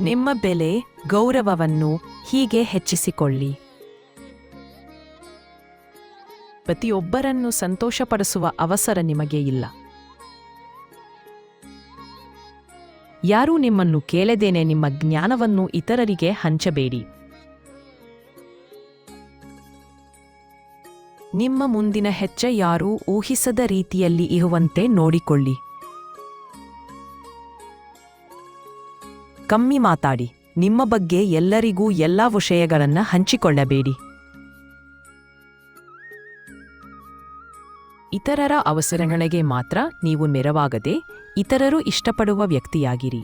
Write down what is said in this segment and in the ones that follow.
ನಿಮ್ಮ ಬೆಲೆ, ಗೌರವವನ್ನು ಹೀಗೆ ಹೆಚ್ಚಿಸಿಕೊಳ್ಳಿ. ಪ್ರತಿಯೊಬ್ಬರನ್ನು ಸಂತೋಷಪಡಿಸುವ ಅವಸರ ನಿಮಗೆ ಇಲ್ಲ. ಯಾರೂ ನಿಮ್ಮನ್ನು ಕೇಳದೇನೆ ನಿಮ್ಮ ಜ್ಞಾನವನ್ನು ಇತರರಿಗೆ ಹಂಚಬೇಡಿ. ನಿಮ್ಮ ಮುಂದಿನ ಹೆಜ್ಜೆ ಯಾರೂ ಊಹಿಸದ ರೀತಿಯಲ್ಲಿ ಇರುವಂತೆ ನೋಡಿಕೊಳ್ಳಿ. ಕಮ್ಮಿ ಮಾತಾಡಿ. ನಿಮ್ಮ ಬಗ್ಗೆ ಎಲ್ಲರಿಗೂ ಎಲ್ಲ ವಿಷಯಗಳನ್ನು ಹಂಚಿಕೊಳ್ಳಬೇಡಿ. ಇತರರ ಅವಸರಗಳಿಗೆ ಮಾತ್ರ ನೀವು ನೆರವಾಗದೆ ಇತರರು ಇಷ್ಟಪಡುವ ವ್ಯಕ್ತಿಯಾಗಿರಿ.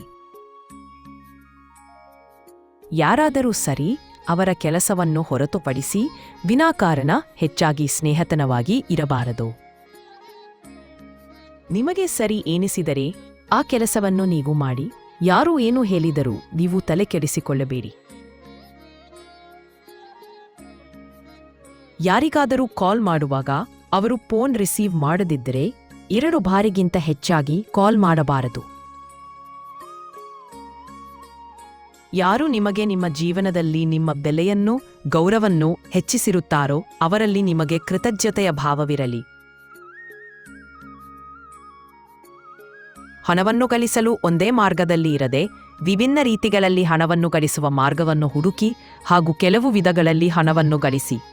ಯಾರಾದರೂ ಸರಿ ಅವರ ಕೆಲಸವನ್ನು ಹೊರತುಪಡಿಸಿ ವಿನಾಕಾರಣ ಹೆಚ್ಚಾಗಿ ಸ್ನೇಹತನವಾಗಿ ಇರಬಾರದು. ನಿಮಗೆ ಸರಿ ಎನಿಸಿದರೆ ಆ ಕೆಲಸವನ್ನು ನೀವು ಮಾಡಿ. ಯಾರು ಏನು ಹೇಳಿದರೂ ನೀವು ತಲೆ ಕೆಡಿಸಿಕೊಳ್ಳಬೇಡಿ. ಯಾರಿಗಾದರೂ ಕಾಲ್ ಮಾಡುವಾಗ ಅವರು ಫೋನ್ ರಿಸೀವ್ ಮಾಡದಿದ್ದರೆ ಎರಡು ಬಾರಿಗಿಂತ ಹೆಚ್ಚಾಗಿ ಕಾಲ್ ಮಾಡಬಾರದು. ಯಾರು ನಿಮಗೆ ನಿಮ್ಮ ಜೀವನದಲ್ಲಿ ನಿಮ್ಮ ಬೆಲೆಯನ್ನು, ಗೌರವನ್ನು ಹೆಚ್ಚಿಸಿರುತ್ತಾರೋ ಅವರಲ್ಲಿ ನಿಮಗೆ ಕೃತಜ್ಞತೆಯ ಭಾವವಿರಲಿ. ಹಣವನ್ನು ಗಳಿಸಲು ಒಂದೇ ಮಾರ್ಗದಲ್ಲಿ ಇರದೆ ವಿಭಿನ್ನ ರೀತಿಗಳಲ್ಲಿ ಹಣವನ್ನು ಗಳಿಸುವ ಮಾರ್ಗವನ್ನು ಹುಡುಕಿ ಹಾಗೂ ಕೆಲವು ವಿಧಗಳಲ್ಲಿ ಹಣವನ್ನು ಗಳಿಸಿ.